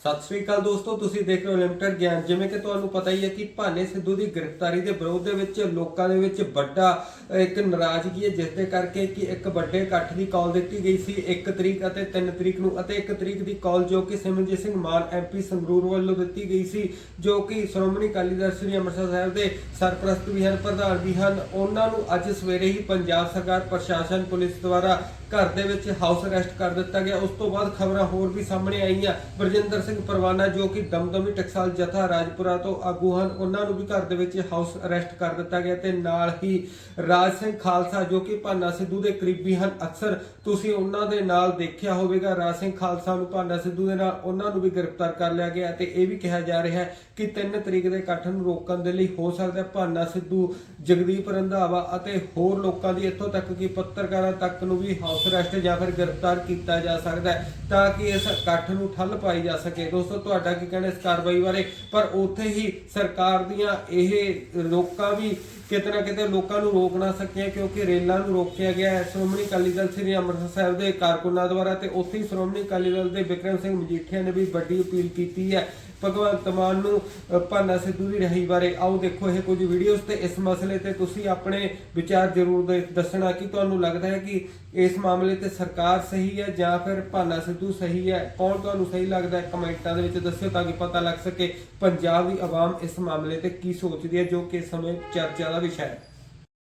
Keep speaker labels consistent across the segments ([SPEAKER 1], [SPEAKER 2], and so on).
[SPEAKER 1] ਸਤਿ ਸ੍ਰੀ ਅਕਾਲ ਦੋਸਤੋ, ਤੁਸੀਂ ਦੇਖ ਰਹੇ ਹੋ ਲਿਮਟਿਡ ਗਿਆਨ ਜਿਵੇਂ ਕਿ ਤੁਹਾਨੂੰ ਪਤਾ ਹੀ ਹੈ ਕਿ ਭਾਨੇ ਸਿੱਧੂ ਦੀ ਗ੍ਰਿਫਤਾਰੀ ਦੇ ਵਿਰੋਧ ਦੇ ਵਿੱਚ ਲੋਕਾਂ ਦੇ ਵਿੱਚ ਵੱਡਾ ਇੱਕ ਨਾਰਾਜ਼ਗੀ ਹੈ ਜਿਸ ਦੇ ਕਰਕੇ ਕਿ ਇੱਕ ਵੱਡੇ ਇਕੱਠ ਦੀ ਕਾਲ ਦਿੱਤੀ ਗਈ ਸੀ 1 ਤਰੀਕ ਅਤੇ 3 ਤਰੀਕ ਨੂੰ, ਅਤੇ 1 ਤਰੀਕ ਦੀ ਕਾਲ ਜੋ ਕਿ ਸਿਮਰਨਜੀਤ ਸਿੰਘ ਮਾਨ ਐਮਪੀ ਸੰਗਰੂਰ ਵੱਲੋਂ ਦਿੱਤੀ ਗਈ ਸੀ, ਜੋ ਕਿ ਸ਼੍ਰੋਮਣੀ ਅਕਾਲੀ ਦਲ ਸ੍ਰੀ ਅੰਮ੍ਰਿਤਸਰ ਸਾਹਿਬ ਦੇ ਸਰਪ੍ਰਸਤ ਵੀ ਹਨ, ਪ੍ਰਧਾਨ ਵੀ ਹਨ। ਉਹਨਾਂ ਨੂੰ ਅੱਜ ਸਵੇਰੇ ਹੀ ਪੰਜਾਬ ਸਰਕਾਰ, ਪ੍ਰਸ਼ਾਸਨ, ਪੁਲਿਸ ਦੁਆਰਾ ਘਰ ਦੇ ਵਿੱਚ ਹਾਊਸ ਅਰੈਸਟ ਕਰ ਦਿੱਤਾ ਗਿਆ। ਉਸ ਤੋਂ ਬਾਅਦ ਖਬਰਾਂ ਹੋਰ ਵੀ ਸਾਹਮਣੇ ਆਈਆਂ। ਬਰਜਿੰਦਰ ਸਿੰਘ ਪਰਵਾਨਾ, ਜੋ ਕਿ ਦਮਦਮੀ ਟਕਸਾਲ ਜਥਾ ਰਾਜਪੁਰਾ ਤੋਂ ਆਗੂ ਹਨ, ਉਹਨਾਂ ਨੂੰ ਵੀ ਘਰ ਦੇ ਵਿੱਚ ਹਾਊਸ ਅਰੈਸਟ ਕਰ ਦਿੱਤਾ ਗਿਆ ਤੇ ਨਾਲ ਹੀ ਰਾਜ ਸਿੰਘ ਖਾਲਸਾ, ਜੋ ਕਿ ਭਾਨਾ ਸਿੱਧੂ ਦੇ ਕਰੀਬੀ ਹਨ। ਅਕਸਰ ਤੁਸੀਂ ਉਹਨਾਂ ਦੇ ਨਾਲ ਦੇਖਿਆ ਹੋਵੇਗਾ, ਰਾਜ ਸਿੰਘ ਖਾਲਸਾ ਨੂੰ ਭਾਨਾ ਸਿੱਧੂ ਦੇ ਨਾਲ ਉਹਨਾਂ ਨੂੰ ਵੀ ਗ੍ਰਿਫਤਾਰ ਕਰ ਲਿਆ ਗਿਆ ਤੇ ਇਹ ਵੀ ਕਿਹਾ ਜਾ ਰਿਹਾ ਹੈ ਕਿ 3 ਤਰੀਕ ਦੇ ਇਕੱਠ ਨੂੰ ਰੋਕਣ ਦੇ ਲਈ ਹੋ ਸਕਦਾ ਭਾਨਾ ਸਿੱਧੂ, ਜਗਦੀਪ ਰੰਧਾਵਾ ਅਤੇ ਹੋਰ ਲੋਕਾਂ ਦੀ ਇੱਥੋਂ ਤੱਕ ਕਿ ਪੱਤਰਕਾਰਾਂ ਤੱਕ ਨੂੰ ਵੀ ਹਾਊਸ ਅਰੈਸਟ ਜਾਂ ਫਿਰ ਗ੍ਰਿਫਤਾਰ ਕੀਤਾ ਜਾ ਸਕਦਾ ਹੈ ਤਾਂ ਕਿ ਇਸ ਇਕੱਠ ਨੂੰ ਠੱਲ ਪਾਈ ਜਾ ਸਕੇ। ਦੋਸਤੋ, ਤੁਹਾਡਾ ਕੀ ਕਹਿਣਾ ਇਸ ਕਾਰਵਾਈ ਬਾਰੇ? ਪਰ ਉੱਥੇ ਹੀ ਸਰਕਾਰ ਦੀਆਂ ਇਹ ਲੋਕਾਂ ਵੀ ਕਿਤੇ ਨਾ ਕਿਤੇ ਲੋਕਾਂ ਨੂੰ ਰੋਕ ਨਾ ਸਕਿਆ, ਕਿਉਂਕਿ ਰੇਲਾਂ ਨੂੰ ਰੋਕਿਆ ਗਿਆ ਹੈ। ਸ਼੍ਰੋਮਣੀ ਅਕਾਲੀ ਦਲ ਸ੍ਰੀ ਅੰਮ੍ਰਿਤਸਰ ਸਾਹਿਬ ਦੇ ਕਾਰਕੁਨਾਂ ਦੁਆਰਾ ਤੇ ਉੱਥੇ ਹੀ ਸ਼੍ਰੋਮਣੀ ਅਕਾਲੀ ਦਲ ਦੇ ਵਿਕਰਮ ਸਿੰਘ ਮਜੀਠੀਆ ਨੇ ਵੀ ਵੱਡੀ ਅਪੀਲ ਕੀਤੀ ਹੈ। ਭਗਵੰਤ ਮਾਨ ਨੂੰ ਅ, ਭਾਨਾ ਸਿੱਧੂ ਦੀ ਰਹੀ ਬਾਰੇ ਆਓ ਦੇਖੋ ਇਹ ਕੁਝ ਵੀਡੀਓਜ਼ ਤੇ ਇਸ ਮਸਲੇ ਤੇ ਤੁਸੀਂ ਆਪਣੇ ਵਿਚਾਰ ਜ਼ਰੂਰ ਦੇ- ਦੱਸਣਾ ਕਿ ਤੁਹਾਨੂੰ ਲੱਗਦਾ ਹੈ ਕਿ ਇਸ ਮਾਮਲੇ ਤੇ ਸਰਕਾਰ ਸਹੀ ਹੈ ਜਾਂ ਫਿਰ ਭਾਨਾ ਸਿੱਧੂ ਸਹੀ ਹੈ? ਕੌਣ ਤੁਹਾਨੂੰ ਸਹੀ ਲੱਗਦਾ ਹੈ? ਕਮੈਂਟਾਂ ਦੇ ਵਿੱਚ ਦੱਸਿਓ ਤਾਂ ਕਿ ਪਤਾ ਲੱਗ ਸਕੇ ਪੰਜਾਬ ਦੀ ਆਵਾਮ ਇਸ ਮਾਮਲੇ ਤੇ ਕੀ ਸੋਚਦੀ ਹੈ ਜੋ ਕਿ ਇਸ ਸਮੇਂ ਚਰਚਾ ਦਾ ਵਿਸ਼ਾ ਹੈ।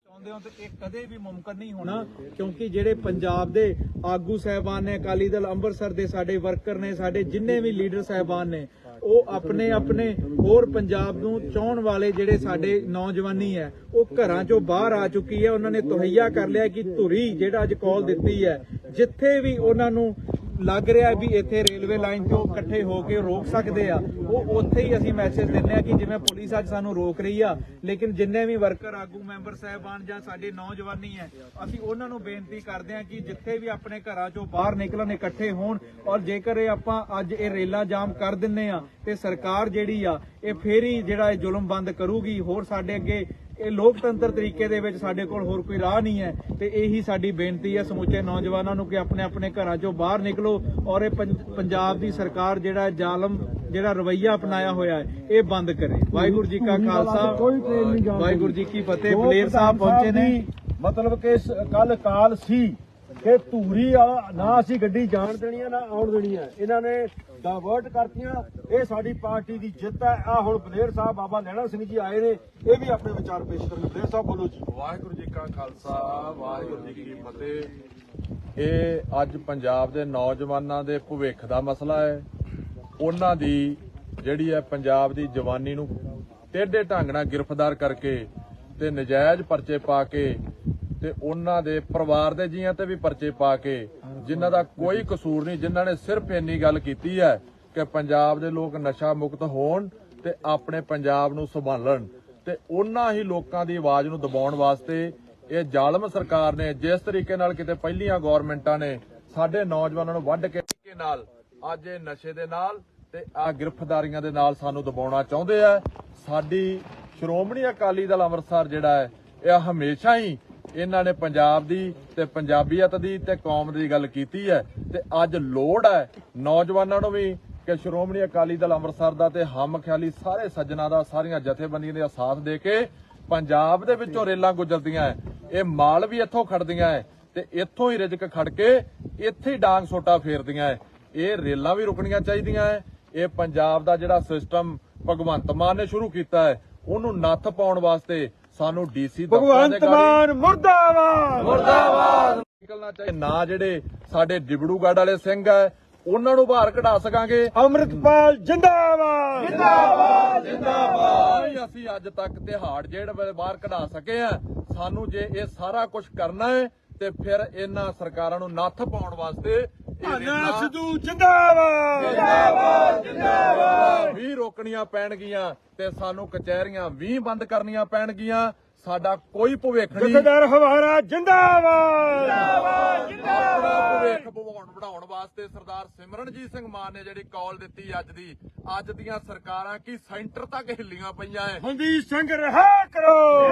[SPEAKER 2] ਚਾਹੁੰਦੇ ਹੋ ਤੇ ਇਹ ਕਦੇ ਵੀ ਮੁਮਕਨ ਨਹੀਂ ਹੋਣਾ ਕਿਉਂਕਿ ਜਿਹੜੇ ਪੰਜਾਬ ਦੇ ਆਗੂ ਸਹਿਬਾਨ ਨੇ ਅਕਾਲੀ ਦਲ ਅੰਮ੍ਰਿਤਸਰ ਦੇ ਸਾਡੇ ਵਰਕਰ ਨੇ ਸਾਡੇ ਜਿੰਨੇ ਵੀ ਲੀਡਰ ਸਹਿਬਾਨ ਨੇ ਉਹ ਆਪਣੇ ਆਪਣੇ ਹੋਰ ਪੰਜਾਬ ਨੂੰ ਚਾਹਣ ਵਾਲੇ ਜਿਹੜੇ ਸਾਡੇ ਨੌਜਵਾਨੀ ਹੈ, ਉਹ ਘਰਾਂ ਚੋਂ ਬਾਹਰ ਆ ਚੁੱਕੀ ਹੈ। ਉਹਨਾਂ ਨੇ ਤੁਹਈਆ ਕਰ ਲਿਆ ਕਿ ਧੁਰੀ ਜਿਹੜਾ ਅੱਜ ਕਾਲ ਦਿੱਤੀ ਹੈ, ਜਿੱਥੇ ਵੀ ਉਹਨਾਂ ਨੂੰ ਲੱਗ ਰਿਹਾ ਵੀ ਇੱਥੇ ਰੇਲਵੇ ਲਾਈਨ ਤੋਂ ਇਕੱਠੇ ਹੋ ਕੇ ਰੋਕ ਸਕਦੇ ਆ। ਉਹ ਉੱਥੇ ਹੀ ਅਸੀਂ ਮੈਸੇਜ ਦਿੰਨੇ ਆ ਕਿ ਜਿਵੇਂ ਪੁਲਿਸ ਅੱਜ ਸਾਨੂੰ ਰੋਕ ਰਹੀ ਆ, ਲੇਕਿਨ ਜਿੰਨੇ ਵੀ ਵਰਕਰ ਆਗੂ ਮੈਂਬਰ ਸਾਹਿਬਾਨ ਜਾਂ ਸਾਡੇ ਨੌਜਵਾਨੀ ਹੈ, ਅਸੀਂ ਉਹਨਾਂ ਨੂੰ ਬੇਨਤੀ ਕਰਦੇ ਆ ਕਿ ਜਿੱਥੇ ਵੀ ਆਪਣੇ ਘਰਾਂ ਚੋਂ ਬਾਹਰ ਨਿਕਲਣ, ਇਕੱਠੇ ਹੋਣ ਔਰ ਜੇਕਰ ਇਹ ਆਪਾਂ ਅੱਜ ਇਹ ਰੇਲਾਂ ਜਾਮ ਕਰ ਦਿੰਨੇ ਆ ਤੇ ਸਰਕਾਰ ਜਿਹੜੀ ਆ, ਇਹ ਫੇਰ ਹੀ ਜਿਹੜਾ ਇਹ ਜ਼ੁਲਮ ਬੰਦ ਕਰੂਗੀ। ਹੋਰ ਸਾਡੇ ਅੱਗੇ ਇਹ ਲੋਕਤੰਤਰ ਤਰੀਕੇ ਦੇ ਵਿੱਚ ਸਾਡੇ ਕੋਲ ਹੋਰ ਕੋਈ ਰਾਹ ਨਹੀਂ ਹੈ ਤੇ ਇਹੀ ਸਾਡੀ ਬੇਨਤੀ ਹੈ ਸਮੁੱਚੇ ਨੌਜਵਾਨਾਂ ਨੂੰ ਕਿ ਆਪਣੇ ਆਪਣੇ ਘਰਾਂ ਚੋਂ ਬਾਹਰ ਨਿਕਲੋ ਔਰ ਇਹ ਪੰਜ- ਪੰਜਾਬ ਦੀ ਸਰਕਾਰ ਜਿਹੜਾ ਜ਼ਾਲਮ ਜਿਹੜਾ ਰਵਈਆ ਅਪਣਾਇਆ ਹੋਇਆ ਹੈ ਇਹ ਬੰਦ ਕਰੇ। ਵਾਹਿਗੁਰੂ ਜੀ ਕਾ ਖਾਲਸਾ। ਵਾਹਿਗੁਰੂ ਜੀ ਕੀ ਫਤਿਹ। ਬਲੇਰ ਸਾਹਿਬ ਪਹੁੰਚੇ ਨੇ।
[SPEAKER 3] ਮਤਲਬ ਕਿ ਕੱਲ ਕਾਲ ਸੀ ਕਿ ਧੂਰੀ ਆ ਨਾ ਅਸੀਂ ਗੱਡੀ ਜਾਣ ਦੇਣੀ ਆ ਨਾ ਆਉਣ ਦੇਣੀ ਆ। ਇਹਨਾਂ ਨੇ ਡਾਇਵਰਟ ਕਰਤੀਆਂ। ਇਹ ਸਾਡੀ ਪਾਰਟੀ ਦੀ ਜਿੱਤ ਹੈ। ਆ ਹੁਣ ਬਲੇਰ ਸਾਹਿਬ, ਬਾਬਾ ਲੈਣਾ ਸਿੰਘ ਜੀ ਆਏ ਨੇ। ਇਹ ਵੀ ਆਪਣੇ ਵਿਚਾਰ ਪੇਸ਼ ਕਰਨ। ਬਲੇਰ ਸਾਹਿਬ, ਬੋਲੋ ਜੀ।
[SPEAKER 4] ਵਾਹਿਗੁਰੂ ਜੀ ਕਾ ਖਾਲਸਾ, ਵਾਹਿਗੁਰੂ ਜੀ ਕੀ ਫਤਿਹ। ਇਹ ਅੱਜ ਪੰਜਾਬ ਦੇ ਨੌਜਵਾਨਾਂ ਦੇ ਭਵਿੱਖ ਦਾ ਮਸਲਾ ਹੈ। ਉਹਨਾਂ ਦੀ ਜਿਹੜੀ ਹੈ ਪੰਜਾਬ ਦੀ ਜਵਾਨੀ ਨੂੰ ਟੇਢੇ ਢੰਗ ਨਾਲ ਗ੍ਰਿਫਤਾਰ ਕਰਕੇ ਤੇ ਨਜਾਇਜ਼ ਪਰਚੇ ਪਾ ਕੇ ਤੇ ਉਹਨਾਂ ਦੇ ਪਰਿਵਾਰ ਦੇ ਜੀਆਂ ਤੇ ਵੀ ਪਰਚੇ ਪਾ ਕੇ ਜਿਨ੍ਹਾਂ ਦਾ ਕੋਈ ਕਸੂਰ ਨਹੀਂ, ਜਿਨ੍ਹਾਂ ਨੇ ਸਿਰਫ ਇੰਨੀ ਗੱਲ ਕੀਤੀ ਹੈ ਕਿ ਪੰਜਾਬ ਦੇ ਲੋਕ ਨਸ਼ਾ ਮੁਕਤ ਹੋਣ ਤੇ ਆਪਣੇ ਪੰਜਾਬ ਨੂੰ ਸੰਭਾਲਣ ਤੇ ਉਹਨਾਂ ਹੀ ਲੋਕਾਂ ਦੀ ਆਵਾਜ਼ ਨੂੰ ਦਬਾਉਣ ਵਾਸਤੇ ਇਹ ਜ਼ਾਲਮ ਸਰਕਾਰ ਨੇ ਜਿਸ ਤਰੀਕੇ ਨਾਲ ਕਿਤੇ ਪਹਿਲੀਆਂ ਗਵਰਨਮੈਂਟਾਂ ਨੇ ਸਾਡੇ ਨੌਜਵਾਨਾਂ ਨੂੰ ਵੱਢ ਕੇ ਨਾਲ ਅੱਜ ਇਹ ਨਸ਼ੇ ਦੇ ਨਾਲ ਤੇ ਆ ਗ੍ਰਿਫਤਾਰੀਆਂ ਦੇ ਨਾਲ ਸਾਨੂੰ ਦਬਾਉਣਾ ਚਾਹੁੰਦੇ ਆ। ਸਾਡੀ ਸ਼੍ਰੋਮਣੀ ਅਕਾਲੀ ਦਲ ਅੰਮ੍ਰਿਤਸਰ ਜਿਹੜਾ ਹੈ, ਇਹ ਹਮੇਸ਼ਾ ਹੀ ਇਹਨਾਂ ਨੇ ਪੰਜਾਬ ਦੀ ਤੇ ਪੰਜਾਬੀਅਤ ਦੀ ਤੇ ਕੌਮ ਦੀ ਗੱਲ ਕੀਤੀ ਹੈ ਤੇ ਅੱਜ ਲੋੜ ਹੈ ਨੌਜਵਾਨਾਂ ਨੂੰ ਵੀ ਕਿ ਸ਼੍ਰੋਮਣੀ ਅਕਾਲੀ ਦਲ ਅੰਮ੍ਰਿਤਸਰ ਦਾ ਤੇ ਹਮ ਖਿਆਲੀ ਸਾਰੇ ਸੱਜਣਾ ਦਾ ਸਾਰੀਆਂ ਜਥੇਬੰਦੀਆਂ ਦਾ ਸਾਥ ਦੇ ਕੇ ਪੰਜਾਬ ਦੇ ਵਿੱਚੋਂ ਰੇਲਾਂ ਗੁਜ਼ਰਦੀਆਂ ਹੈ। ਇਹ ਮਾਲ ਵੀ ਇੱਥੋਂ ਖੜਦੀਆਂ ਹੈ ਤੇ ਇੱਥੋਂ ਹੀ ਰਿਜਕ ਖੜ ਕੇ ਇੱਥੇ ਹੀ ਡਾਂਗ ਸੋਟਾ ਫੇਰਦੀਆਂ ਹੈ। ਇਹ ਰੇਲਾਂ ਵੀ ਰੁਕਣੀਆਂ ਚਾਹੀਦੀਆਂ ਹੈ। ਇਹ ਪੰਜਾਬ ਦਾ ਜਿਹੜਾ ਸਿਸਟਮ ਭਗਵੰਤ ਮਾਨ ਨੇ ਸ਼ੁਰੂ ਕੀਤਾ ਹੈ, ਉਹਨੂੰ ਨੱਥ ਪਾਉਣ ਵਾਸਤੇ ਸਾਨੂੰ ਡੀਸੀ
[SPEAKER 3] ਭਗਵੰਤ ਮਾਨ ਮੁਰਦਾਬਾਦ।
[SPEAKER 4] ਮੁਰਦਾਬਾਦ। ਨਿਕਲਣਾ ਚਾਹੀਦਾ। ਨਾ ਜਿਹੜੇ ਸਾਡੇ ਡਿਬੜੂਗੜ੍ਹ ਵਾਲੇ ਸਿੰਘ ਹੈ ਉਹਨਾਂ ਨੂੰ ਬਾਹਰ ਕਢਾ ਸਕਾਂਗੇ।
[SPEAKER 3] ਅੰਮ੍ਰਿਤਪਾਲ ਜਿੰਦਾਬਾਦ। ਜਿੰਦਾਬਾਦ
[SPEAKER 4] ਨਹੀਂ ਅਸੀਂ ਅੱਜ ਤੱਕ ਤਿਹਾੜ ਜਿਹੜੇ ਬਾਹਰ ਕਢਾ ਸਕੇ ਆ ਸਾਨੂੰ ਜੇ ਇਹ ਸਾਰਾ ਕੁਝ ਕਰਨਾ ਹੈ ਤੇ ਫਿਰ ਇਹਨਾਂ ਸਰਕਾਰਾਂ ਨੂੰ ਨੱਥ ਪਾਉਣ ਵਾਸਤੇ
[SPEAKER 3] ਭਾਨਾ ਸਿੱਧੂ ਜਿੰਦਾਬਾਦ। ਜਿੰਦਾਬਾਦ ਜਿੰਦਾਬਾਦ।
[SPEAKER 4] ਵੀ ਰੋਕਣੀਆਂ ਪੈਣਗੀਆਂ ਤੇ ਸਾਨੂੰ ਕਚਹਿਰੀਆਂ ਵੀ ਬੰਦ ਕਰਨੀਆਂ ਪੈਣਗੀਆਂ। ਸਾਡਾ ਕੋਈ ਭਵਿੱਖ ਨਹੀਂ।
[SPEAKER 3] ਜਥੇਦਾਰ ਹਵਾਰਾ ਜਿੰਦਾਬਾਦ। ਜਿੰਦਾਬਾਦ
[SPEAKER 4] ਆਪਣਾ ਭਵਿੱਖ ਬਣਾਉਣ ਬਣਾਉਣ ਵਾਸਤੇ ਸਰਦਾਰ ਸਿਮਰਨਜੀਤ ਸਿੰਘ ਮਾਨ ਨੇ ਜਿਹੜੀ ਕਾਲ ਦਿੱਤੀ ਅੱਜ ਦੀ ਅੱਜ ਦੀਆਂ ਸਰਕਾਰਾਂ ਕੀ ਸੈਂਟਰ ਤੱਕ ਹਿੱਲੀਆਂ ਪਈਆਂ ਐ?
[SPEAKER 3] ਮਨਦੀਪ ਸਿੰਘ ਰਿਹਾ ਕਰੋ।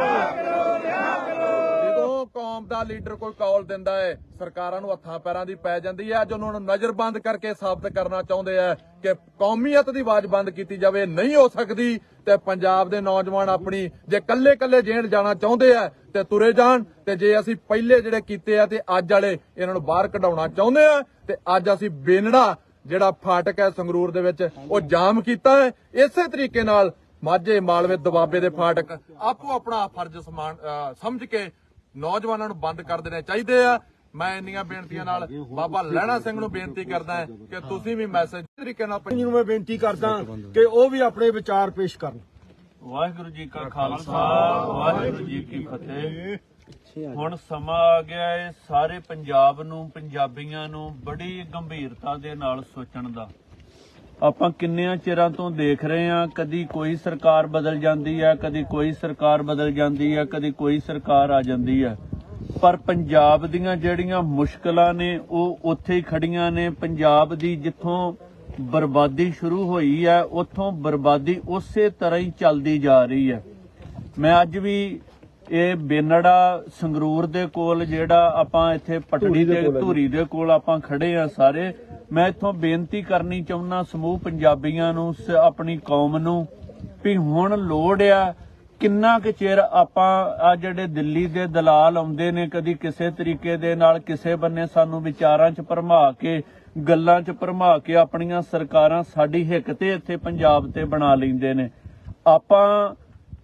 [SPEAKER 4] ਜਦੋਂ ਕੌਮ ਦਾ ਲੀਡਰ ਕੋਈ ਕੌਲ ਦਿੰਦਾ ਹੈ ਸਰਕਾਰਾਂ ਨੂੰ ਹੱਥਾਂ ਪੈਰਾਂ ਦੀ ਪੈ ਜਾਂਦੀ ਹੈ ਅੱਜ ਉਹਨਾਂ ਨੂੰ ਨਜ਼ਰਬੰਦ ਕਰਕੇ ਸਾਬਤ ਕਰਨਾ ਚਾਹੁੰਦੇ ਆ ਕਿ ਕੌਮੀਅਤ ਦੀ ਆਵਾਜ਼ ਬੰਦ ਕੀਤੀ ਜਾਵੇ, ਨਹੀਂ ਹੋ ਸਕਦੀ ਤੇ ਪੰਜਾਬ ਦੇ ਨੌਜਵਾਨ ਆਪਣੀ ਜੇ ਕੱਲੇ ਕੱਲੇ ਜੇਲ੍ਹ ਜਾਣਾ ਚਾਹੁੰਦੇ ਆ ਤੇ ਤੁਰੇ ਜਾਣ ਤੇ ਜੇ ਅਸੀਂ ਪਹਿਲੇ ਜਿਹੜੇ ਕੀਤੇ ਆ ਤੇ ਅੱਜ ਵਾਲੇ ਇਹਨਾਂ ਨੂੰ ਬਾਹਰ ਕਢਾਉਣਾ ਚਾਹੁੰਦੇ ਆ ਤੇ ਅੱਜ ਅਸੀਂ ਬੇਨੜਾ ਜਿਹੜਾ ਫਾਟਕ ਹੈ ਸੰਗਰੂਰ ਦੇ ਵਿੱਚ, ਉਹ ਜਾਮ ਕੀਤਾ ਹੈ। ਇਸੇ ਤਰੀਕੇ ਨਾਲ ਮਾਝੇ ਮਾਲਵੇ ਦਬਾਬੇ ਦੇ ਫਾਟਕ ਆਪੋ ਆਪਣਾ ਫਰਜ਼ ਸਮਾਨ ਅਹ ਸਮਝ ਕੇ ਨੌਜਵਾਨਾਂ ਨੂੰ ਬੰਦ ਕਰ ਦੇਣੇ ਚਾਹੀਦੇ ਆ। ਮੈਂ ਇੰਨੀਆਂ ਬੇਨਤੀਆਂ ਨਾਲ ਬਾਬਾ ਲਹਿਣਾ ਸਿੰਘ ਨੂੰ ਬੇਨਤੀ ਕਰਦਾ ਹਾਂ ਕਿ ਤੁਸੀਂ ਵੀ ਮੈਸੇਜ ਤਰੀਕੇ ਨਾਲ
[SPEAKER 3] ਜੀ ਨੂੰ ਮੈਂ ਬੇਨਤੀ ਕਰਦਾ ਕਿ ਉਹ ਵੀ ਆਪਣੇ ਵਿਚਾਰ ਪੇਸ਼ ਕਰਨ।
[SPEAKER 5] ਵਾਹਿਗੁਰੂ ਜੀ ਕਾ ਖਾਲਸਾ ਵਾਹਿਗੁਰੂ ਜੀ ਕੀ ਫਤਿਹ। ਹੁਣ ਸਮਾਂ ਆ ਗਿਆ ਹੈ ਸਾਰੇ ਪੰਜਾਬ ਨੂੰ ਪੰਜਾਬੀਆਂ ਨੂੰ ਬੜੀ ਗੰਭੀਰਤਾ ਦੇ ਨਾਲ ਸੋਚਣ ਦਾ। ਆਪਾਂ ਕਿੰਨਿਆਂ ਚਿਰਾਂ ਤੋਂ ਦੇਖ ਰਹੇ ਹਾਂ ਕਦੀ ਕੋਈ ਸਰਕਾਰ ਬਦਲ ਜਾਂਦੀ ਹੈ ਕਦੀ ਕੋਈ ਸਰਕਾਰ ਬਦਲ ਜਾਂਦੀ ਹੈ ਕਦੀ ਕੋਈ ਸਰਕਾਰ ਆ ਜਾਂਦੀ ਹੈ। ਪਰ ਪੰਜਾਬ ਦੀਆਂ ਜਿਹੜੀਆਂ ਮੁਸ਼ਕਲਾਂ ਨੇ ਉਹ ਉੱਥੇ ਹੀ ਖੜੀਆਂ ਨੇ। ਪੰਜਾਬ ਦੀ ਜਿੱਥੋਂ ਬਰਬਾਦੀ ਸ਼ੁਰੂ ਹੋਈ ਹੈ ਉੱਥੋਂ ਬਰਬਾਦੀ ਉਸੇ ਤਰ੍ਹਾਂ ਹੀ ਚੱਲਦੀ ਜਾ ਰਹੀ ਹੈ। ਮੈਂ ਅੱਜ ਵੀ ਇਹ ਬੇਨੜਾ ਸੰਗਰੂਰ ਦੇ ਕੋਲ ਜਿਹੜਾ ਆਪਾਂ ਇੱਥੇ ਪਟੜੀ ਦੇ ਧੂਰੀ ਦੇ ਕੋਲ ਆਪਾਂ ਖੜੇ ਆ ਸਾਰੇ ਮੈਂ ਇੱਥੋਂ ਬੇਨਤੀ ਕਰਨੀ ਚਾਹੁੰਦਾ ਸਮੂਹ ਪੰਜਾਬੀਆਂ ਨੂੰ ਆਪਣੀ ਕੌਮ ਨੂੰ ਵੀ ਹੁਣ ਲੋੜ ਆ ਕਿੰਨਾ ਕੁ ਚਿਰ ਆਪਾਂ ਆ ਜਿਹੜੇ ਦਿੱਲੀ ਦੇ ਦਲਾਲ ਆਉਂਦੇ ਨੇ, ਕਦੀ ਕਿਸੇ ਤਰੀਕੇ ਦੇ ਨਾਲ ਕਿਸੇ ਬੰਨੇ ਸਾਨੂੰ ਵਿਚਾਰਾਂ 'ਚ ਭਰਮਾ ਕੇ, ਗੱਲਾਂ 'ਚ ਭਰਮਾ ਕੇ ਆਪਣੀਆਂ ਸਰਕਾਰਾਂ ਸਾਡੀ ਹਿੱਕ ਤੇ ਇੱਥੇ ਪੰਜਾਬ ਤੇ ਬਣਾ ਲੈਂਦੇ ਨੇ। ਆਪਾਂ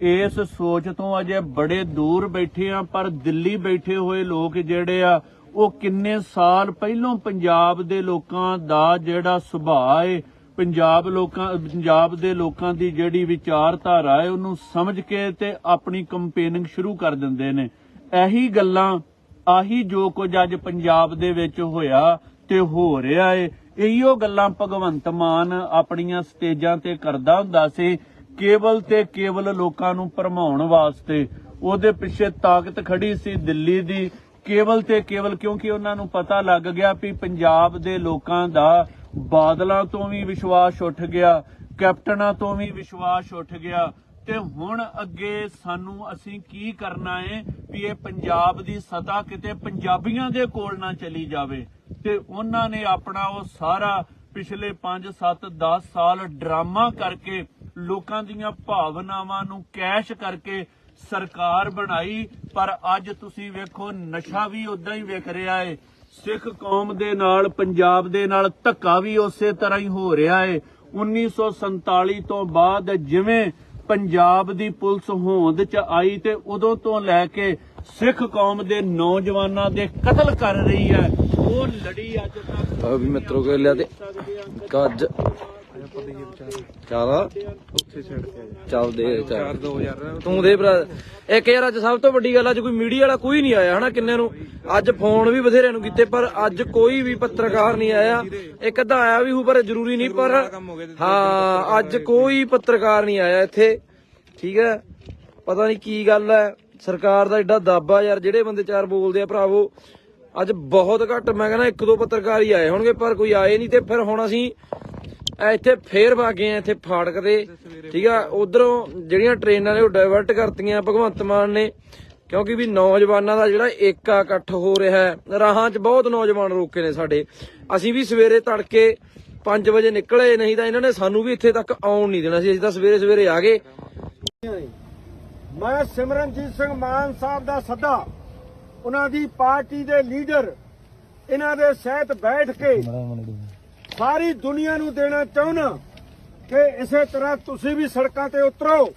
[SPEAKER 5] ਇਸ ਸੋਚ ਤੋਂ ਅਜੇ ਬੜੇ ਦੂਰ ਬੈਠੇ ਆ, ਪਰ ਦਿੱਲੀ ਬੈਠੇ ਹੋਏ ਲੋਕ ਜਿਹੜੇ ਆ, ਉਹ ਕਿੰਨੇ ਸਾਲ ਪਹਿਲਾਂ ਪੰਜਾਬ ਦੇ ਲੋਕਾਂ ਦਾ ਜਿਹੜਾ ਸੁਭਾਅ ਹੈ ਪੰਜਾਬ ਲੋਕਾਂ ਪੰਜਾਬ ਦੇ ਲੋਕਾਂ ਦੀ ਜਿਹੜੀ ਵਿਚਾਰਧਾਰਾ ਹੈ, ਉਹਨੂੰ ਸਮਝ ਕੇ ਤੇ ਆਪਣੀ ਕੰਪੇਨਿੰਗ ਸ਼ੁਰੂ ਕਰ ਦਿੰਦੇ ਨੇ। ਇਹੀ ਗੱਲਾਂ, ਆਹੀ ਜੋ ਕੁਝ ਅੱਜ ਪੰਜਾਬ ਦੇ ਵਿੱਚ ਹੋਇਆ ਤੇ ਹੋ ਰਿਹਾ ਏ, ਇਹੀਓ ਗੱਲਾਂ ਭਗਵੰਤ ਮਾਨ ਆਪਣੀਆਂ ਸਟੇਜਾਂ ਤੇ ਕਰਦਾ ਹੁੰਦਾ ਸੀ, ਕੇਵਲ ਤੇ ਕੇਵਲ ਲੋਕਾਂ ਨੂੰ ਭਰਮਾਉਣ ਵਾਸਤੇ। ਉਹਦੇ ਪਿੱਛੇ ਤਾਕਤ ਖੜੀ ਸੀ ਦਿੱਲੀ ਦੀ, ਕੇਵਲ ਤੇ ਕੇਵਲ ਕਿਉਂਕਿ ਉਹਨਾਂ ਨੂੰ ਪਤਾ ਲੱਗ ਗਿਆ ਵੀ ਪੰਜਾਬ ਦੇ ਲੋਕਾਂ ਦਾ ਬਾਦਲਾਂ ਤੋਂ ਵੀ ਵਿਸ਼ਵਾਸ ਉੱਠ ਗਿਆ, ਕੈਪਟਨਾਂ ਤੋਂ ਵੀ ਵਿਸ਼ਵਾਸ ਉੱਠ ਗਿਆ। ਤੇ ਹੁਣ ਅੱਗੇ ਸਾਨੂੰ ਅਸੀਂ ਕੀ ਕਰਨਾ ਹੈ ਵੀ ਇਹ ਪੰਜਾਬ ਦੀ ਸਤਾ ਕਿਤੇ ਪੰਜਾਬੀਆਂ ਦੇ ਕੋਲ ਨਾ ਚਲੀ ਜਾਵੇ। ਤੇ ਉਹਨਾਂ ਨੇ ਆਪਣਾ ਉਹ ਸਾਰਾ ਪਿਛਲੇ 5 7 10 ਸਾਲ ਡਰਾਮਾ ਕਰਕੇ ਲੋਕਾਂ ਦੀਆਂ ਭਾਵਨਾਵਾਂ ਨੂੰ ਕੈਸ਼ ਕਰਕੇ ਸਰਕਾਰ ਬਣਾਈ। ਪਰ ਅੱਜ ਤੁਸੀਂ ਵੇਖੋ, ਨਸ਼ਾ ਵੀ ਉਦਾਂ ਹੀ ਵਿਕ ਰਿਹਾ ਏ। ਸਿੱਖ ਕੌਮ ਦੇ ਨਾਲ ਪੰਜਾਬ ਦੇ ਨਾਲ ਧੱਕਾ ਵੀ ਉਸੇ ਤਰ੍ਹਾਂ ਹੀ ਹੋ ਰਿਹਾ ਏ। 1947 ਤੋਂ ਬਾਅਦ ਜਿਵੇਂ ਪੰਜਾਬ ਦੀ ਪੁਲਿਸ ਹੋਂਦ ਚ ਆਈ ਤੇ ਉਦੋਂ ਤੋਂ ਲੈ ਕੇ ਸਿੱਖ ਕੌਮ ਦੇ ਨੌਜਵਾਨਾਂ ਦੇ ਕਤਲ ਕਰ ਰਹੀ ਹੈ। ਉਹ ਲੜੀ ਅੱਜ ਤੱਕ
[SPEAKER 6] ਵੀ ਮਿੱਤਰੋ ਕੇ ਲਿਆ ਤੇ ਕੱਜ ਚਾਲਾ ਚੱਲਦੇ ਚਾਰ ਦੋ ਯਾਰ ਤੂੰ ਦੇ ਭਰਾ ਇੱਕ ਯਾਰ ਅੱਜ ਸਭ ਤੋਂ ਵੱਡੀ ਗੱਲ ਅੱਜ ਕੋਈ ਮੀਡੀਆ ਵਾਲਾ ਕੋਈ ਨਹੀਂ ਆਇਆ ਹਨਾ ਕਿੰਨੇ ਨੂੰ? ਅੱਜ ਫੋਨ ਵੀ ਬਥੇਰਿਆਂ ਨੂੰ ਕੀਤੇ ਪਰ ਅੱਜ ਕੋਈ ਵੀ ਪੱਤਰਕਾਰ ਨਹੀਂ ਆਇਆ। ਇੱਕ ਅੱਧਾ ਆਇਆ ਵੀ ਹੂ ਪਰ ਜ਼ਰੂਰੀ ਨਹੀਂ ਪਰ ਹਾਂ ਅੱਜ ਕੋਈ ਪੱਤਰਕਾਰ ਨਹੀਂ ਆਇਆ ਇੱਥੇ। ਠੀਕ ਹੈ? ਪਤਾ ਨਹੀਂ ਕੀ ਗੱਲ ਹੈ। ਸਰਕਾਰ ਦਾ ਐਡਾ ਦਾਬਾ ਯਾਰ ਜਿਹੜੇ ਬੰਦੇ ਚਾਰ ਬੋਲਦੇ ਆ ਭਰਾਵੋ ਅੱਜ ਬਹੁਤ ਘੱਟ ਮੈਂ ਕਹਿੰਦਾ ਇੱਕ ਦੋ ਪੱਤਰਕਾਰ ਹੀ ਆਏ ਹੋਣਗੇ ਪਰ ਕੋਈ ਆਏ ਨਹੀਂ ਤੇ ਫਿਰ ਹੁਣ ਅਸੀਂ ਇੱਥੇ ਫੇਰ ਵਾਗੇ ਆ ਇੱਥੇ ਫਾੜਕ ਦੇ। ਠੀਕ ਆ, ਉਧਰੋਂ ਜਿਹੜੀਆਂ ਟ੍ਰੇਨਾਂ ਨੇ ਉਹ ਡਾਇਵਰਟ ਕਰਤੀਆਂ ਭਗਵੰਤ ਮਾਨ ਨੇ, ਕਿਉਂਕਿ ਵੀ ਨੌਜਵਾਨਾਂ ਦਾ ਜਿਹੜਾ ਏਕਾ ਇਕੱਠ ਹੋ ਰਿਹਾ ਹੈ। ਰਾਹਾਂ 'ਚ ਬਹੁਤ ਨੌਜਵਾਨ ਰੋਕੇ ਨੇ ਸਾਡੇ। ਅਸੀਂ ਵੀ ਸਵੇਰੇ ਤੜਕੇ 5 ਵਜੇ ਨਿਕਲੇ, ਨਹੀਂ ਤਾਂ ਇਹਨਾਂ ਨੇ ਸਾਨੂੰ ਵੀ ਇੱਥੇ ਤੱਕ ਆਉਣ ਨਹੀਂ ਦੇਣਾ ਸੀ। ਅਸੀਂ ਤਾਂ ਸਵੇਰੇ ਸਵੇਰੇ ਆ ਗਏ।
[SPEAKER 3] ਮੈਂ ਸਿਮਰਨਜੀਤ ਸਿੰਘ ਮਾਨ ਸਾਹਿਬ ਦਾ ਸੱਦਾ। ਉਹਨਾਂ ਦੀ ਪਾਰਟੀ ਦੇ ਲੀਡਰ, ਇਹਨਾਂ ਦੇ ਸਹਿਤ ਬੈਠ ਕੇ ਸਾਰੀ ਦੁਨੀਆ ਨੂੰ ਦੇਣਾ ਚਾਹੁੰਦਾ ਕਿ ਇਸੇ ਤਰ੍ਹਾਂ ਤੁਸੀਂ ਵੀ ਸੜਕਾਂ ਤੇ ਉਤਰੋ।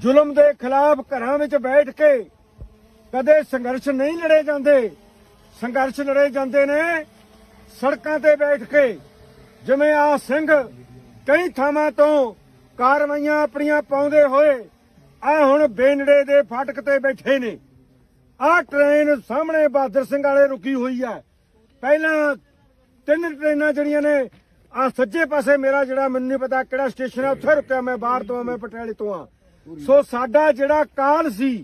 [SPEAKER 3] ਜ਼ੁਲਮ ਦੇ ਖਿਲਾਫ ਘਰਾਂ ਵਿੱਚ ਬੈਠ ਕੇ ਕਦੇ ਸੰਘਰਸ਼ ਨਹੀਂ ਲੜੇ ਜਾਂਦੇ। ਸੰਘਰਸ਼ ਲੜੇ ਜਾਂਦੇ ਨੇ ਸੜਕਾਂ ਤੇ ਬੈਠ ਕੇ। ਜਿਵੇਂ ਆ ਸਿੰਘ ਕਈ ਥਾਵਾਂ ਤੋਂ ਕਾਰਵਾਈਆਂ ਆਪਣੀਆਂ ਪਾਉਂਦੇ ਹੋਏ ਆ ਹੁਣ ਬੇਨੜੇ ਦੇ ਫਾਟਕ ਤੇ ਬੈਠੇ ਨੇ। ਆ ਟ੍ਰੇਨ ਸਾਹਮਣੇ ਬਹਾਦਰ ਸਿੰਘ ਵਾਲੇ ਰੁਕੀ ਹੋਈ ਹੈ। ਪਹਿਲਾਂ ਤਿੰਨ ਟ੍ਰੇਨਾਂ ਜਿਹੜੀਆਂ ਨੇ ਆ ਸੱਜੇ ਪਾਸੇ ਮੇਰਾ ਜਿਹੜਾ ਮੈਨੂੰ ਨਹੀਂ ਪਤਾ ਕਿਹੜਾ ਸਟੇਸ਼ਨ ਹੈ ਉੱਥੇ ਰੁਕਿਆ ਮੈਂ ਬਾਹਰ ਤੋਂ ਮੈਂ ਪਟਿਆਲੇ ਤੋਂ ਆ। ਸੋ ਸਾਡਾ ਜਿਹੜਾ ਕਾਲ ਸੀ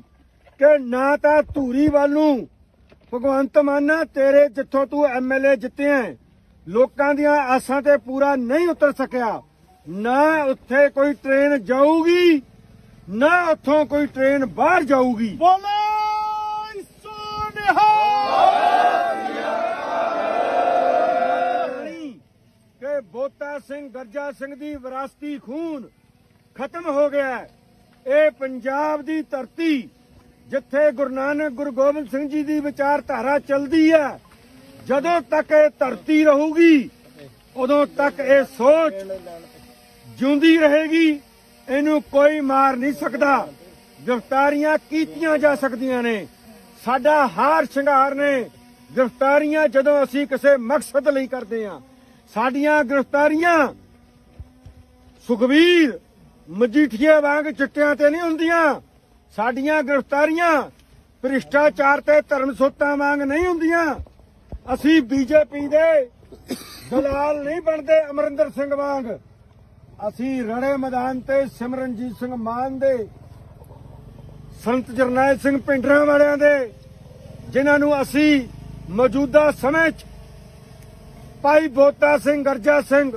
[SPEAKER 3] ਕਿ ਨਾ ਤਾਂ ਧੂਰੀ ਵੱਲ ਨੂੰ ਭਗਵੰਤ ਮਾਨਾ ਤੇਰੇ ਜਿੱਥੋਂ ਤੂੰ ਐਮਐਲਏ ਜਿੱਤਿਆ ਲੋਕਾਂ ਦੀਆਂ ਆਸਾਂ ਤੇ ਪੂਰਾ ਨਹੀਂ ਉਤਰ ਸਕਿਆ। ਨਾ ਉੱਥੇ ਕੋਈ ਟ੍ਰੇਨ ਜਾਊਗੀ ਨਾ ਉੱਥੋਂ ਕੋਈ ਟ੍ਰੇਨ ਬਾਹਰ ਜਾਊਗੀ। ਬੋਲੇ। ਬੋਤਾ ਸਿੰਘ ਗਰਜਾ ਸਿੰਘ ਦੀ ਵਿਰਾਸਤੀ ਖੂਨ ਖਤਮ ਹੋ ਗਿਆ ਇਹ ਪੰਜਾਬ ਦੀ ਧਰਤੀ ਜਿੱਥੇ ਗੁਰੂ ਨਾਨਕ ਗੁਰੂ ਗੋਬਿੰਦ ਸਿੰਘ ਜੀ ਦੀ ਵਿਚਾਰਧਾਰਾ ਚੱਲਦੀ ਹੈ, ਜਦੋਂ ਤੱਕ ਇਹ ਧਰਤੀ ਰਹੂਗੀ, ਉਦੋਂ ਤੱਕ ਇਹ ਸੋਚ ਜਿਉਂਦੀ ਰਹੇਗੀ, ਇਹਨੂੰ ਕੋਈ ਮਾਰ ਨਹੀਂ ਸਕਦਾ। ਗ੍ਰਿਫਤਾਰੀਆਂ ਕੀਤੀਆਂ ਜਾ ਸਕਦੀਆਂ ਨੇ। ਸਾਡਾ ਹਾਰ ਸ਼ਿੰਗਾਰ ਨੇ ਗ੍ਰਿਫਤਾਰੀਆਂ ਜਦੋਂ ਅਸੀਂ ਕਿਸੇ ਮਕਸਦ ਲਈ ਕਰਦੇ ਹਾਂ ਸਾਡੀਆਂ ਗ੍ਰਿਫਤਾਰੀਆਂ ਸੁਖਵੀਰ ਮਜੀਠੀਆ ਵਾਂਗ ਚਿੱਟਿਆਂ ਤੇ ਨਹੀਂ ਹੁੰਦੀਆਂ। ਸਾਡੀਆਂ ਗ੍ਰਿਫਤਾਰੀਆਂ ਭ੍ਰਿਸ਼ਟਾਚਾਰ ਤੇ ਧਰਮ ਸੋਤਾਂ ਵਾਂਗ ਨਹੀਂ ਹੁੰਦੀਆਂ। ਅਸੀਂ ਬੀਜੇਪੀ ਦੇ ਦਲਾਲ ਨਹੀਂ ਬਣਦੇ, ਅਮਰਿੰਦਰ ਸਿੰਘ ਵਾਂਗ। ਅਸੀਂ ਰੜੇ ਮੈਦਾਨ ਤੇ ਸਿਮਰਨਜੀਤ ਸਿੰਘ ਮਾਨ ਦੇ, ਸੰਤ ਜਰਨੈਲ ਸਿੰਘ ਪਿੰਡਰਾਂ ਵਾਲਿਆਂ ਦੇ, ਜਿਨ੍ਹਾਂ ਨੂੰ ਅਸੀਂ ਮੌਜੂਦਾ ਸਮੇਂ 'ਚ ਭਾਈ ਬੋਤਾ ਸਿੰਘ ਗਰਜਾ ਸਿੰਘ,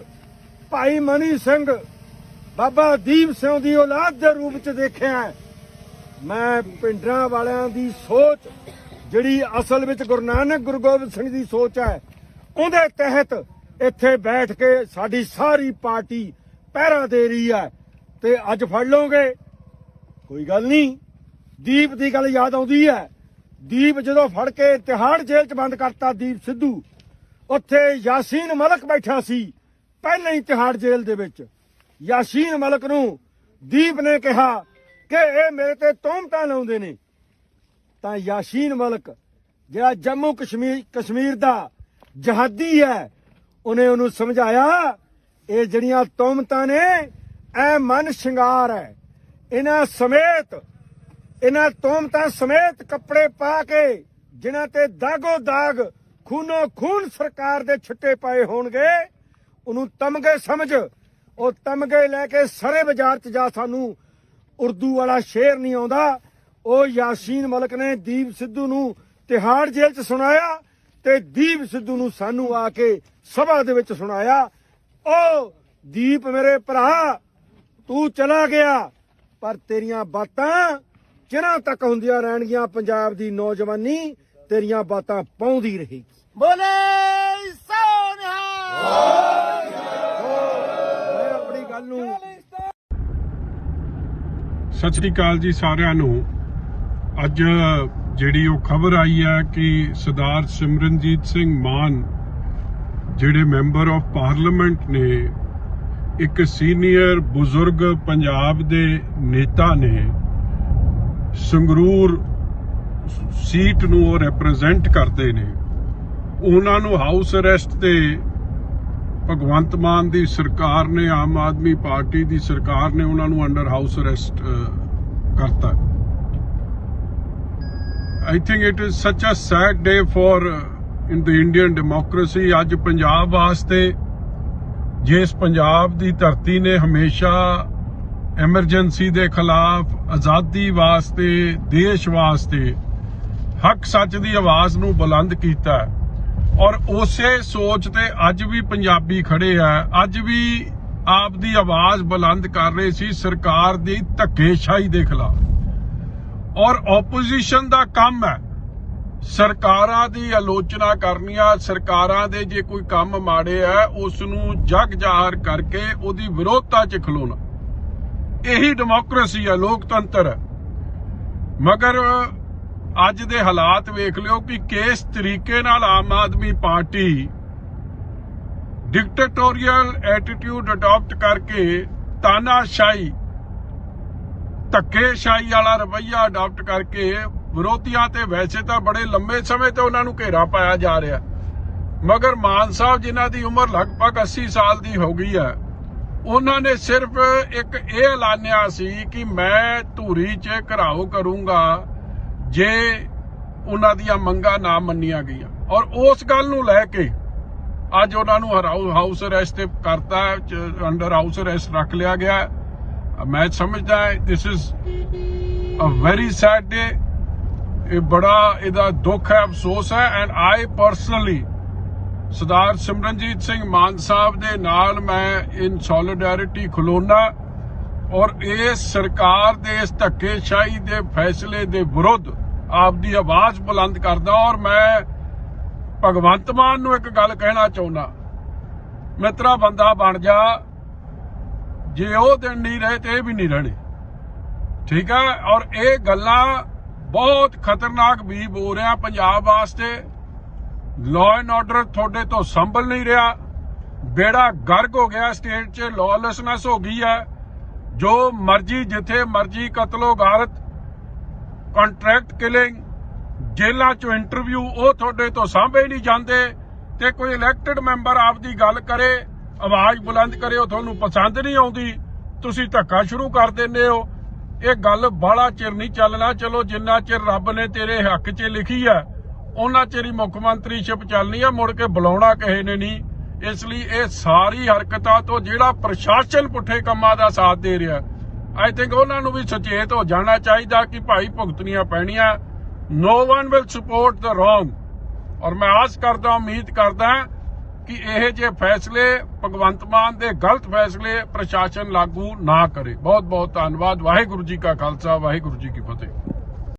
[SPEAKER 3] ਭਾਈ ਮਨੀ ਸਿੰਘ, ਬਾਬਾ ਦੀਪ ਸਿੰਘ ਦੀ ਔਲਾਦ ਦੇ ਰੂਪ 'ਚ ਦੇਖਿਆ ਮੈਂ ਪਿੰਡਾਂ ਵਾਲਿਆਂ ਦੀ ਸੋਚ, ਜਿਹੜੀ ਅਸਲ ਵਿੱਚ ਗੁਰੂ ਨਾਨਕ ਗੁਰੂ ਗੋਬਿੰਦ ਸਿੰਘ ਦੀ ਸੋਚ ਹੈ, ਉਹਦੇ ਤਹਿਤ ਇੱਥੇ ਬੈਠ ਕੇ ਸਾਡੀ ਸਾਰੀ ਪਾਰਟੀ ਪਹਿਰਾ ਦੇ ਰਹੀ ਹੈ। ਤੇ ਅੱਜ ਫੜ ਲਓਗੇ? ਕੋਈ ਗੱਲ ਨਹੀਂ। ਦੀਪ ਦੀ ਗੱਲ ਯਾਦ ਆਉਂਦੀ ਹੈ। ਦੀਪ ਜਦੋਂ ਫੜ ਕੇ ਤਿਹਾੜ ਜੇਲ੍ਹ 'ਚ ਬੰਦ ਕਰਤਾ ਦੀਪ ਸਿੱਧੂ ਉੱਥੇ ਯਾਸੀਨ ਮਲਕ ਬੈਠਾ ਸੀ, ਪਹਿਲਾਂ ਹੀ ਤਿਹਾੜ ਜੇਲ੍ਹ ਦੇ ਵਿੱਚ। ਯਾਸੀਨ ਮਲਕ ਨੂੰ ਦੀਪ ਨੇ ਕਿਹਾ ਕਿ ਇਹ ਮੇਰੇ ਤੇ ਤੋਹਮਤਾਂ ਲਾਉਂਦੇ ਨੇ। ਤਾਂ ਯਾਸੀਨ ਮਲਕ, ਜਿਹੜਾ ਜੰਮੂ ਕਸ਼ਮੀਰ ਕਸ਼ਮੀਰ ਦਾ ਜਹਾਦੀ ਹੈ, ਉਹਨੇ ਉਹਨੂੰ ਸਮਝਾਇਆ, ਇਹ ਜਿਹੜੀਆਂ ਤੋਹਮਤਾਂ ਨੇ ਐ ਮਨ ਸ਼ਿੰਗਾਰ ਹੈ। ਇਹਨਾਂ ਸਮੇਤ, ਇਹਨਾਂ ਤੋਮਤਾਂ ਸਮੇਤ ਕੱਪੜੇ ਪਾ ਕੇ, ਜਿਨ੍ਹਾਂ ਤੇ ਦਾਗੋ ਦਾਗ ਖੂਨੋ ਖੂਨ ਸਰਕਾਰ ਦੇ ਛਿੱਟੇ ਪਾਏ ਹੋਣਗੇ, ਉਹਨੂੰ ਤਮਗੇ ਸਮਝ, ਉਹ ਤਮਗੇ ਲੈ ਕੇ ਸਾਰੇ ਬਾਜ਼ਾਰ 'ਚ ਜਾ ਸਾਨੂੰ ਉਰਦੂ ਵਾਲਾ ਸ਼ੇਰ ਨਹੀਂ ਆਉਂਦਾ। ਉਹ ਯਾਸੀਨ ਮਲਕ ਨੇ ਦੀਪ ਸਿੱਧੂ ਨੂੰ ਤਿਹਾੜ ਜੇਲ੍ਹ 'ਚ ਸੁਣਾਇਆ ਤੇ ਦੀਪ ਸਿੱਧੂ ਨੂੰ ਸਾਨੂੰ ਆ ਕੇ ਸਭਾ ਦੇ ਵਿੱਚ ਸੁਣਾਇਆ। ਉਹ ਦੀਪ ਮੇਰੇ ਭਰਾ, ਤੂੰ ਚਲਾ ਗਿਆ, ਪਰ ਤੇਰੀਆਂ ਬਾਤਾਂ ਚਿਰਾਂ ਤੱਕ ਹੁੰਦੀਆਂ ਰਹਿਣਗੀਆਂ ਪੰਜਾਬ ਦੀ ਨੌਜਵਾਨੀ ਤੇਰੀਆਂ ਬਾਤਾਂ ਪਾਉਂਦੀ ਰਹੇਗੀ। ਬੋਲੇ ਸੋਨਿਹਾ ਮੈਂ ਆਪਣੀ ਗੱਲ ਨੂੰ
[SPEAKER 7] ਸਤਿ ਸ੍ਰੀ ਅਕਾਲ ਜੀ ਸਾਰਿਆਂ ਨੂੰ। ਅੱਜ ਜਿਹੜੀ ਉਹ ਖਬਰ ਆਈ ਹੈ ਕਿ ਸਰਦਾਰ ਸਿਮਰਨਜੀਤ ਸਿੰਘ ਮਾਨ ਜਿਹੜੇ ਮੈਂਬਰ ਆਫ ਪਾਰਲੀਮੈਂਟ ਨੇ ਇੱਕ ਸੀਨੀਅਰ ਬਜ਼ੁਰਗ ਪੰਜਾਬ ਦੇ ਨੇਤਾ ਨੇ ਸੰਗਰੂਰ ਸੀਟ ਨੂੰ ਉਹ ਰਿਪਰੈਜ਼ੈਂਟ ਕਰਦੇ ਨੇ। ਉਹਨਾਂ ਨੂੰ ਹਾਊਸ ਅਰੈਸਟ ਤੇ ਭਗਵੰਤ ਮਾਨ ਦੀ ਸਰਕਾਰ ਨੇ, ਆਮ ਆਦਮੀ ਪਾਰਟੀ ਦੀ ਸਰਕਾਰ ਨੇ ਉਹਨਾਂ ਨੂੰ ਅੰਡਰ ਹਾਊਸ ਅਰੈਸਟ ਕਰਤਾ। ਆਈ think it is such a sad day for in the Indian democracy ਅੱਜ ਪੰਜਾਬ ਵਾਸਤੇ, ਜਿਸ ਪੰਜਾਬ ਦੀ ਧਰਤੀ ਨੇ ਹਮੇਸ਼ਾ ਐਮਰਜੈਂਸੀ ਦੇ ਖਿਲਾਫ ਆਜ਼ਾਦੀ ਵਾਸਤੇ, ਦੇਸ਼ ਵਾਸਤੇ ਹੱਕ ਸੱਚ ਦੀ ਆਵਾਜ਼ ਨੂੰ ਬੁਲੰਦ ਕੀਤਾ ਔਰ ਉਸੇ ਸੋਚ ਤੇ ਅੱਜ ਵੀ ਪੰਜਾਬੀ ਖੜੇ ਆ। ਅੱਜ ਵੀ ਆਪ ਦੀ ਆਵਾਜ਼ ਬੁਲੰਦ ਕਰ ਰਹੇ ਸੀ ਸਰਕਾਰ ਦੀ ਧੱਕੇਸ਼ਾਹੀ ਦੇ ਖਿਲਾਫ। ਔਰ ਆਪੋਜੀਸ਼ਨ ਦਾ ਕੰਮ ਹੈ। ਸਰਕਾਰਾਂ ਦੀ ਆਲੋਚਨਾ ਕਰਨੀ ਆ। ਸਰਕਾਰਾਂ ਦੇ ਜੇ ਕੋਈ ਕੰਮ ਮਾੜੇ ਆ ਉਸ ਨੂੰ ਜਗ ਜ਼ਾਹਰ ਕਰਕੇ ਉਹਦੀ ਵਿਰੋਧਤਾ 'ਚ ਖਲੋਣਾ। ਇਹੀ ਡੈਮੋਕ੍ਰੇਸੀ ਹੈ ਲੋਕਤੰਤਰ। ਹੈ ਮਗਰ ਅੱਜ ਦੇ ਹਾਲਾਤ ਵੇਖ ਲਿਓ ਕਿ ਕਿਸ ਤਰੀਕੇ ਨਾਲ Aam Aadmi Party dictatorial attitude adopt ਕਰਕੇ ਤਾਨਾਸ਼ਾਹੀ, ਧੱਕੇਸ਼ਾਹੀ ਵਾਲਾ ਰਵਈਆ ਅਡਾਪਟ ਕਰਕੇ ਵਿਰੋਧੀਆਂ ਤੇ ਵੈਸੇ ਤਾਂ ਬੜੇ ਲੰਬੇ ਸਮੇਂ ਤੋਂ ਉਹਨਾਂ ਨੂੰ ਘੇਰਾ ਪਾਇਆ ਜਾ ਰਿਹਾ। ਮਗਰ ਮਾਨ ਸਾਹਿਬ ਜਿਨ੍ਹਾਂ ਦੀ ਉਮਰ ਲਗਭਗ 80 ਸਾਲ ਦੀ ਹੋ ਗਈ ਹੈ, ਉਹਨਾਂ ਨੇ ਸਿਰਫ ਇੱਕ ਇਹ ਐਲਾਨਿਆ ਸੀ ਕਿ ਮੈਂ ਧੂਰੀ 'ਚ ਘਰਾਓ ਕਰੂੰਗਾ। ਜੇ ਉਹਨਾਂ ਦੀਆਂ ਮੰਗਾਂ ਨਾ ਮੰਨੀਆਂ ਗਈਆਂ। ਔਰ ਉਸ ਗੱਲ ਨੂੰ ਲੈ ਕੇ ਅੱਜ ਉਹਨਾਂ ਨੂੰ ਹਾਊਸ ਅਰੈਸਟ ਤੇ ਕਰਤਾ ਅੰਡਰ ਹਾਊਸ ਅਰੈਸਟ ਰੱਖ ਲਿਆ ਗਿਆ ਮੈਂ ਸਮਝਦਾ this is a very sad day ਇਹ ਬੜਾ ਇਹਦਾ ਦੁੱਖ ਹੈ, ਅਫਸੋਸ ਹੈ। And I personally Sardar Simranjit Singh Mann Sahib ਦੇ ਨਾਲ ਮੈਂ ਇਨ ਸੋਲਿਡੈਰਿਟੀ ਖਲੋਨਾ। ਔਰ ਇਸ ਸਰਕਾਰ ਦੇ ਇਸ ਧੱਕੇਸ਼ਾਹੀ ਦੇ ਫੈਸਲੇ ਦੇ ਵਿਰੁੱਧ ਆਪਦੀ ਆਵਾਜ਼ ਬੁਲੰਦ ਕਰਦਾ ਔਰ ਮੈਂ ਭਗਵੰਤ ਮਾਨ ਨੂੰ ਇੱਕ ਗੱਲ ਕਹਿਣਾ ਚਾਹੁੰਦਾ। ਮਿੱਤਰਾ, ਬੰਦਾ ਬਣ ਜਾ। ਜੇ ਉਹ ਦਿਨ ਨਹੀਂ ਰਹੇ ਤੇ ਇਹ ਵੀ ਨਹੀਂ ਰਹਿਣੇ। ਠੀਕ ਹੈ? ਔਰ ਇਹ ਗੱਲਾਂ ਬਹੁਤ ਖਤਰਨਾਕ ਵੀ ਬੋ ਰਿਹਾ ਪੰਜਾਬ ਵਾਸਤੇ। ਲਾਅ ਐਂਡ ਆਰਡਰ ਤੁਹਾਡੇ ਤੋਂ ਸੰਭਲ ਨਹੀਂ ਰਿਹਾ। ਬੇੜਾ ਗਰਕ ਹੋ ਗਿਆ ਸਟੇਟ 'ਚ ਲੌਲੈਸਨੈਸ ਹੋ ਗਈ ਹੈ। ਜੋ ਮਰਜ਼ੀ, ਜਿੱਥੇ ਮਰਜ਼ੀ ਕਤਲੋ ਗਾਰਤ ਕੰਟਰੈਕਟ ਕਿਲਿੰਗ, ਜੇਲ੍ਹਾਂ 'ਚੋਂ ਇੰਟਰਵਿਊ, ਉਹ ਤੁਹਾਡੇ ਤੋਂ ਸਾਂਭੇ ਨਹੀਂ ਜਾਂਦੇ ਤੇ ਕੋਈ ਇਲੈਕਟਿਡ ਮੈਂਬਰ ਆਪਦੀ ਗੱਲ ਕਰੇ, ਆਵਾਜ਼ ਬੁਲੰਦ ਕਰੇ, ਉਹ ਤੁਹਾਨੂੰ ਪਸੰਦ ਨਹੀਂ ਆਉਂਦੀ, ਤੁਸੀਂ ਧੱਕਾ ਸ਼ੁਰੂ ਕਰ ਦਿੰਦੇ ਹੋ। ਇਹ ਗੱਲ ਬਾਲਾ ਚਿਰ ਨਹੀਂ ਚੱਲਣਾ, ਚਲੋ ਜਿੰਨਾ ਚਿਰ ਰੱਬ ਨੇ ਤੇਰੇ ਹੱਕ 'ਚ ਲਿਖੀ ਆ ਉਹਨਾਂ ਚਿਰ ਹੀ ਮੁੱਖ ਮੰਤਰੀਸ਼ਿਪ ਚੱਲਣੀ ਆ, ਮੁੜ ਕੇ ਬੁਲਾਉਣਾ ਕਿਸੇ ਨੇ ਨਹੀਂ। ਇਸ ਲਈ ਇਹ ਸਾਰੀ ਹਰਕਤਾਂ ਤੋਂ ਜਿਹੜਾ ਪ੍ਰਸ਼ਾਸਨ ਪੁੱਠੇ ਕੰਮਾਂ ਦਾ ਸਾਥ ਦੇ ਰਿਹਾ ਆਈ ਥਿੰਕ ਉਹਨਾਂ ਨੂੰ ਵੀ ਸੁਚੇਤ ਹੋ ਜਾਣਾ ਚਾਹੀਦਾ ਕਿ ਭਾਈ ਭੁਗਤਣੀਆਂ ਪੈਣੀਆਂ। No one will support the wrong ਔਰ ਮੈਂ ਆਸ ਕਰਦਾ, ਉਮੀਦ ਕਰਦਾ ਕਿ ਇਹ ਜੇ ਫੈਸਲੇ ਭਗਵੰਤ ਮਾਨ ਦੇ ਗਲਤ ਫੈਸਲੇ ਪ੍ਰਸ਼ਾਸਨ ਲਾਗੂ ਨਾ ਕਰੇ। ਬਹੁਤ ਬਹੁਤ ਧੰਨਵਾਦ। ਵਾਹਿਗੁਰੂ ਜੀ ਕਾ ਖਾਲਸਾ, ਵਾਹਿਗੁਰੂ ਜੀ ਕੀ ਫਤਿਹ।